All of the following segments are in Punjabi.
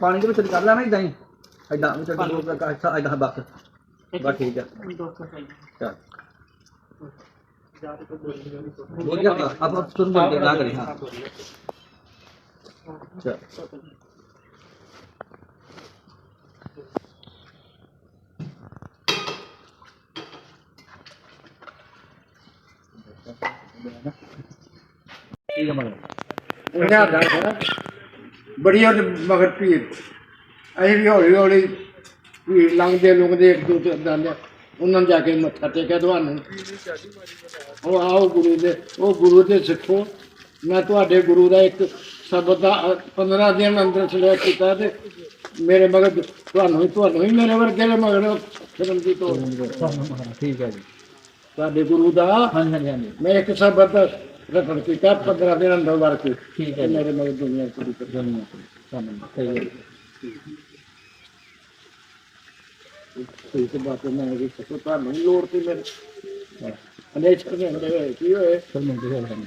ਪਾਣੀ ਦੇ ਵਿੱਚ ਕਰ ਲੈਣਾ ਇਦਾਂ ਹੀ। ਇਦਾਂ ਵਿੱਚ। ਦੋ ਇਦਾਂ ਇਦਾਂ ਬਸ। ਬਸ ਠੀਕ ਆ। ਚੱਲ। ਜਾ ਆਪਾਂ ਸੁਣ ਬੰਦੇ ਨਾ ਕਰੀ ਹਾਂ। ਚੱਲ। ਮਗਰ। ਉਹਨਾਂ ਦਾ ਨਾ ਬੜੀ ਉਹਦੇ ਮਗਰ ਭੀੜ। ਅਸੀਂ ਵੀ ਹੌਲੀ ਹੌਲੀ ਭੀੜ ਲੰਘਦੇ ਲੁੰਘਦੇ ਇੱਕ ਦੂਜੇ ਜਾਂਦੇ ਉਹਨਾਂ ਨੂੰ ਜਾ ਕੇ ਮੱਥਾ ਟੇਕਿਆ ਤੁਹਾਨੂੰ ਉਹ ਆਓ ਗੁਰੂ ਦੇ ਉਹ ਗੁਰੂ ਦੇ ਸਿੱਖੋ। ਮੈਂ ਤੁਹਾਡੇ ਗੁਰੂ ਦਾ ਇੱਕ ਸ਼ਬਦ ਦਾ 15 ਦਿਨ ਅੰਦਰ ਸਲਿਆ ਕੀਤਾ ਤੇ ਮੇਰੇ ਮਗਰ ਤੁਹਾਨੂੰ ਹੀ ਤੁਹਾਨੂੰ ਹੀ ਮੇਰੇ ਵਰਗੇ ਦੇ ਮਗਰ ਫਿਰਨ ਦੀ ਤੋੜ। ਠੀਕ ਹੈ ਜੀ ਤੁਹਾਡੇ ਗੁਰੂ ਦਾ ਹਾਂਜੀ ਹਾਂਜੀ ਮੈਂ ਇੱਕ ਸ਼ਬਦ ਦਾ ਰਟਣ ਕੀਤਾ 15 ਦਿਨ ਅੰਦਰ ਵਰ ਕੇ ਠੀਕ ਹੈ ਜੀ ਮੇਰੇ ਮਗਰ ਦੁਨੀਆ ਪੂਰੀ ਕਰ ਦੁਨੀਆ ਸਾਨੂੰ ਸਹੀ ਹੈ ਕੋਈ ਤੇ ਬਾਤ ਮੈਂ ਇਹ ਸੋ ਤੁਹਾਨੂੰ ਨੀ ਲੋੜ ਤੇ ਮੇਰੇ ਅਨੇ ਛੱਡੇ ਹੁੰਦੇ ਹੋਏ ਕੀ ਹੋਏ ਫਿਰ ਮਿਲਦੇ ਹਾਂ ਸਾਨੂੰ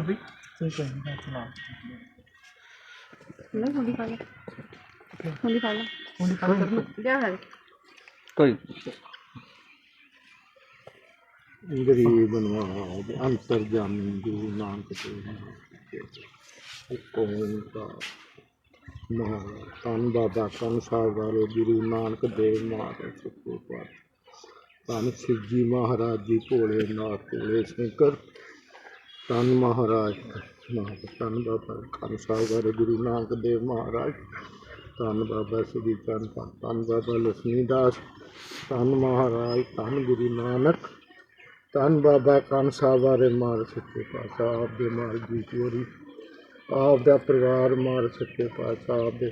ਬਈ ਲੈ ਮੋੜੀ ਪਾ ਲੈ ਮੋੜੀ ਪਾ ਲੈ ਮੋੜੀ ਪਾ ਲੈ ਲਿਆ ਹੈ ਕੋਈ ਗਰੀਬ ਨਵਾਜ ਅੰਤਰ ਜਾਮੀ ਗੁਰੂ ਨਾਨਕ ਦੇਵ ਕੋਮਕਾਰ ਮਹਾਰਾਜ ਧੰਨ ਬਾਬਾ ਕੰਨ ਸਾਹਿਬ ਵਾਲੇ ਗੁਰੂ ਨਾਨਕ ਦੇਵ ਮਹਾਰਾਜ ਸੱਚੇ ਪਾਤਸ਼ਾਹ ਧੰਨ ਸਿੱਧ ਮਹਾਰਾਜ ਜੀ ਭੋਲੇ ਨਾਥ, ਭੋਲੇ ਸ਼ੰਕਰ। ਧੰਨ ਮਹਾਰਾਜ ਮਹਾਰਾਜ ਧੰਨ ਬਾਬਾ ਖਾਨ ਸਾਹਿਬ ਵਾਲੇ ਗੁਰੂ ਨਾਨਕ ਦੇਵ ਮਹਾਰਾਜ। ਧੰਨ ਬਾਬਾ ਸ੍ਰੀ ਚੰਦ ਧੰਨ ਬਾਬਾ ਲక్ష్ਮੀ ਦਾਸ। ਧੰਨ ਮਹਾਰਾਜ, ਧੰਨ ਗੁਰੂ ਨਾਨਕ। ਧੰਨ ਬਾਬਾ ਕੰਨ ਸਾਹਿਬ ਬਾਰੇ ਮਾਰ ਸੱਚੇ ਪਾਤਸ਼ਾਹ, ਆਪ ਦੇ ਮਾਰ ਜੀ ਚੋਰੀ। ਆਪ ਦਾ ਪਰਿਵਾਰ ਮਾਰ ਸੱਚੇ ਪਾਤਸ਼ਾਹ, ਆਪ ਦੇ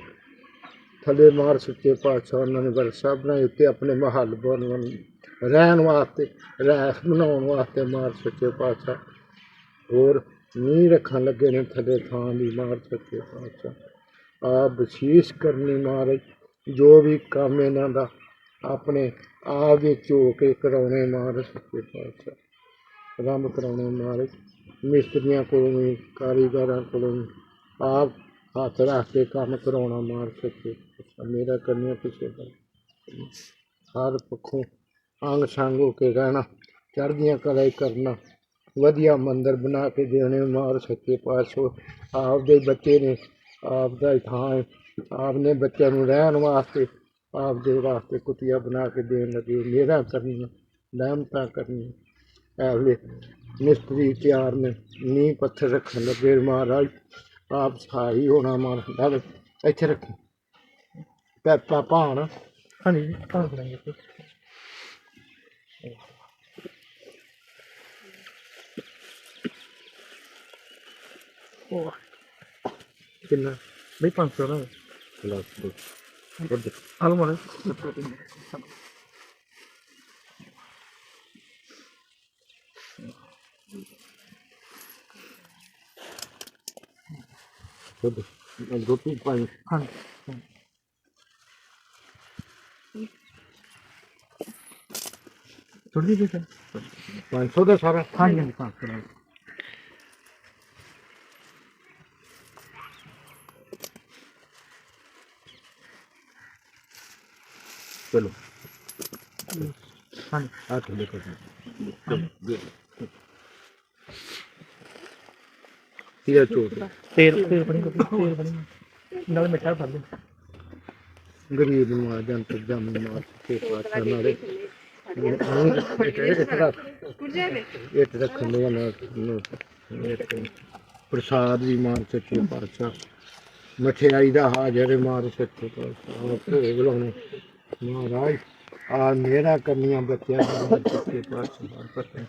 ਥੱਲੇ ਮਾਰ ਸੱਚੇ ਪਾਤਸ਼ਾਹ, ਉਹਨਾਂ ਨੇ ਸਾਹਿਬ ਬਣਾਈ ਉੱਤੇ ਆਪਣੇ ਮਹੱਲ ਬਣਨ ਰਹਿਣ ਵਾਸਤੇ ਰਹਿਸ ਬਣਾਉਣ ਵਾਸਤੇ ਮਾਰ ਸੱਚੇ ਪਾਤਸ਼ਾਹ। ਹੋਰ ਨੀ ਰੱਖਣ ਲੱਗੇ ਨੇ ਥੱਲੇ ਥਾਂ ਦੀ ਮਾਰ ਸੱਚੇ ਪਾਤਸ਼ਾਹ। ਆਪ ਬਖਸ਼ੀਸ਼ ਕਰਨੀ ਮਹਾਰਾਜ, ਜੋ ਵੀ ਕੰਮ ਇਹਨਾਂ ਦਾ, ਆਪਣੇ ਆਪ ਦੇ ਝੋ ਕੇ ਕਰਾਉਣੇ ਮਹਾਰਾਜ ਸੱਚੇ ਪਾਤਸ਼ਾਹ। ਆਰੰਭ ਕਰਾਉਣੇ ਮਹਾਰਾਜ, ਮਿਸਤਰੀਆਂ ਕੋਲੋਂ ਵੀ, ਕਾਰੀਗਰਾਂ ਕੋਲੋਂ ਵੀ, ਆਪ ਹੱਥ ਰੱਖ ਕੇ ਕੰਮ ਕਰਾਉਣਾ ਮਾਰ ਸੱਚੇ ਪਾਤਸ਼ਾਹ। ਮੇਰਾ ਕਰਨੀਆਂ ਪਿੱਛੇ ਦਾ ਹਰ ਪੱਖੋਂ ਅੰਗ ਸੰਗ ਹੋ ਕੇ ਰਹਿਣਾ, ਚੜ੍ਹਦੀਆਂ ਕਲਾ ਕਰਨਾ, ਵਧੀਆ ਮੰਦਰ ਬਣਾ ਕੇ ਦੇਣੇ, ਮਾਰ ਸੱਚੇ ਪਾਤਸ਼ਾਹ ਆਪ ਦੇ ਬੱਚੇ ਨੇ ਆਪ ਦਾ ਥਾਂ ਆਪ ਨੇ ਬੱਚਿਆਂ ਨੂੰ ਰਹਿਣ ਵਾਸਤੇ ਆਪ ਦੇ ਵਾਸਤੇ ਕੁਟੀਆ ਬਣਾ ਕੇ ਦੇਣ ਲੱਗੇ ਮੇਰਾ ਕਰਨੀ ਲਹਿਮਤਾਂ ਕਰਨੀ ਐਵੇਂ ਮਿਸਤਰੀ ਤਿਆਰ ਨੇ, ਨੀਂਹ ਪੱਥਰ ਰੱਖਣ ਲੱਗੇ, ਮਹਾਰਾਜ, ਆਪ ਸਹਾਈ ਹੋਣਾ ਮਾਰ ਇੱਥੇ ਰੱਖੀ। ਪੈਪਾ ਭਾਣ। ਹਾਂਜੀ ਤਾਂ ਕਰਾਂਗੇ ਉਹ ਕਿੰਨਾ ਬਈ 500 ਦਾ ਲੱਖ ਦੋ ਆਲੂ ਮਾਰੇ ਖੁਦ ਰੋਟੀ ਪਾਣੀ ਹਾਂਜੀ ਥੋੜੀ ਜਿਹੀ ਦੇ 500 ਦਾ ਸਾਰਾ ਹਾਂਜੀ ਹਾਂਜੀ 500 ਦਾ ਚਲੋ ਹਾਂਜੀ ਆ ਤੁਹਾਡੇ ਕੋਲ ਇਹ ਚੋਟ ਤੇਲ ਤੇਲ ਬਣੀ ਕੋਈ ਤੇਲ ਬਣੀ ਨਾਲ ਮਿੱਠਾ ਪਾ ਦੇ ਗਰੀਬ ਨੂੰ ਆ ਜੰਤ ਜਮ ਮਾਰ ਕੇ ਪਾਛਾ ਨਾਲੇ ਇਹ ਕੁਰਜੇ ਦੇ ਇਹ ਰੱਖਣ ਦੇ ਨਾਲ ਪ੍ਰਸਾਦ ਵੀ ਮਾਰ ਸੱਚੇ ਪਾਤਸ਼ਾਹ ਮਠਿਆਈ ਦਾ ਹਾਜ਼ਰ ਮਾਰ ਸੱਚੇ ਪਾਤਸ਼ਾਹ ਭੋਗ ਲਾਉਣੇ ਮਹਾਰਾਜ, ਆ ਮੇਰਾ ਕਰਨੀਆਂ ਬੱਚਿਆਂ ਦਾ ਸੱਚੇ ਪਾਤਸ਼ਾਹ ਮਾਰ ਪਤੇ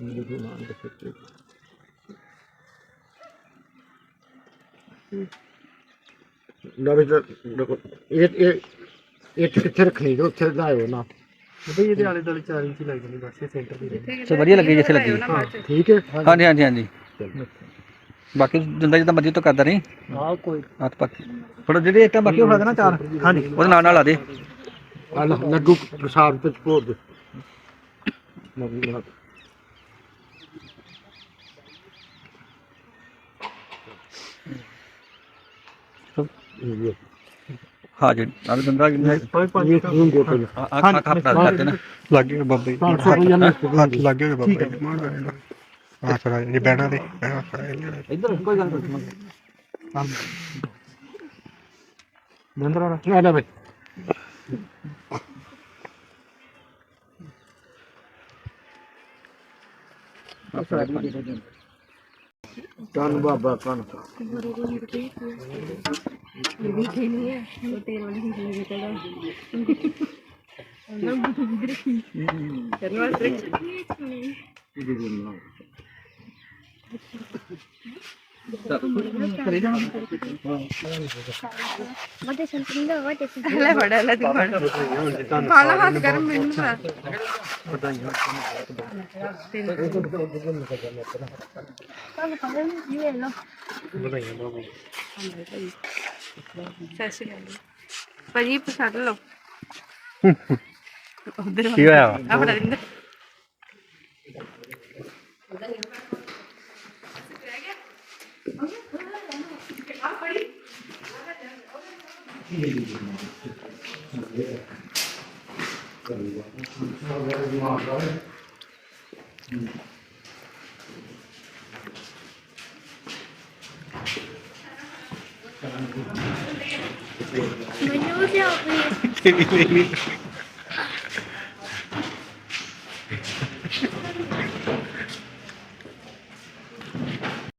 ਗੁਰੂ ਨਾਨਕ ਸੱਚੇ ਨਵੇਂ ਇਹ ਇਹ ਇਹ ਕਿੱਥੇ ਰੱਖਣੀ ਉੱਥੇ ਲਾਇਓ ਨਾ। ਬਈ ਇਹਦੇ ਆਲੇ ਦੁਆਲੇ ਚਾਰ ਇੰਚ ਲੱਗ ਜਾਂਦੀ ਬਸ ਇਹ ਸੈਂਟਰ ਦੀ ਰਹੀ ਸੋ ਵਧੀਆ ਲੱਗੀ ਜਿੱਥੇ ਲੱਗੀ। ਠੀਕ ਹੈ। ਹਾਂਜੀ ਹਾਂਜੀ ਹਾਂਜੀ। ਬਾਕੀ ਜਿੰਦਾ ਜਿੱਦਾਂ ਮਰਜ਼ੀ ਤੋਂ ਕਰਦਾ ਨਹੀਂ ਆਹ ਕੋਈ ਹੱਥ ਪੱਕ ਥੋੜਾ ਜਿਹੜੇ ਇੱਟਾਂ ਬਾਕੀ ਹੋਣਾ ਨਾ ਚਾਰ। ਹਾਂਜੀ। ਉਹਦੇ ਨਾਲ ਨਾਲ ਲਾ ਦੇ। ਆ ਲੱਡੂ ਪ੍ਰਸਾਦ ਵਿੱਚ ਭੋਗ। ਦੇ ਇਹ ਹਾਂ ਜੀ। ਨਾਲ ਗੰਗਾ ਜੀ ਨੇ ਕੋਈ ਪੰਜ ਇਹ ਨੂੰ ਦੇ। ਪਹਿਲਾਂ ਆ ਆ ਖਾ ਖਾ ਕਰਦੇ ਨਾ ਲੱਗੇ ਬਾਬੇ। ਪੰਜ ਸੌ ਰੁਪਈਆ ਨਾਲ ਹੱਥ ਲੱਗੇ ਹੋਏ ਬਾਬੇ। ਆ ਫੜਾ ਇਹ ਬੈਣਾ ਦੇ ਬੈਣਾ ਫੜਾ ਇੱਧਰ ਕੋਈ ਗੱਲ ਨਹੀਂ। ਨੰਦਰਾ ਆ ਲੈ ਬਈ। ਕਨ ਬਾਬਾ ਕਨ ਵੀ ਖੇਲੀ ਹੈ ਉਹ ਤੇਲ ਵਾਲੀ ਹੀ ਖੇਲੀ ਚੜਾ ਅੰਦਰ ਬੁੱਧ ਜਿੱਦ ਰੱਖੀ। ਕਰਨ ਹੱਥ ਕਰ ਮੈਨੂੰ ਨਾ ਵਧਾਈਆਂ ਬਾਬੇ ਸਤਿ ਸ਼੍ਰੀ ਅਕਾਲ ਭਾਜੀ ਪ੍ਰਸਾਦ Manusia.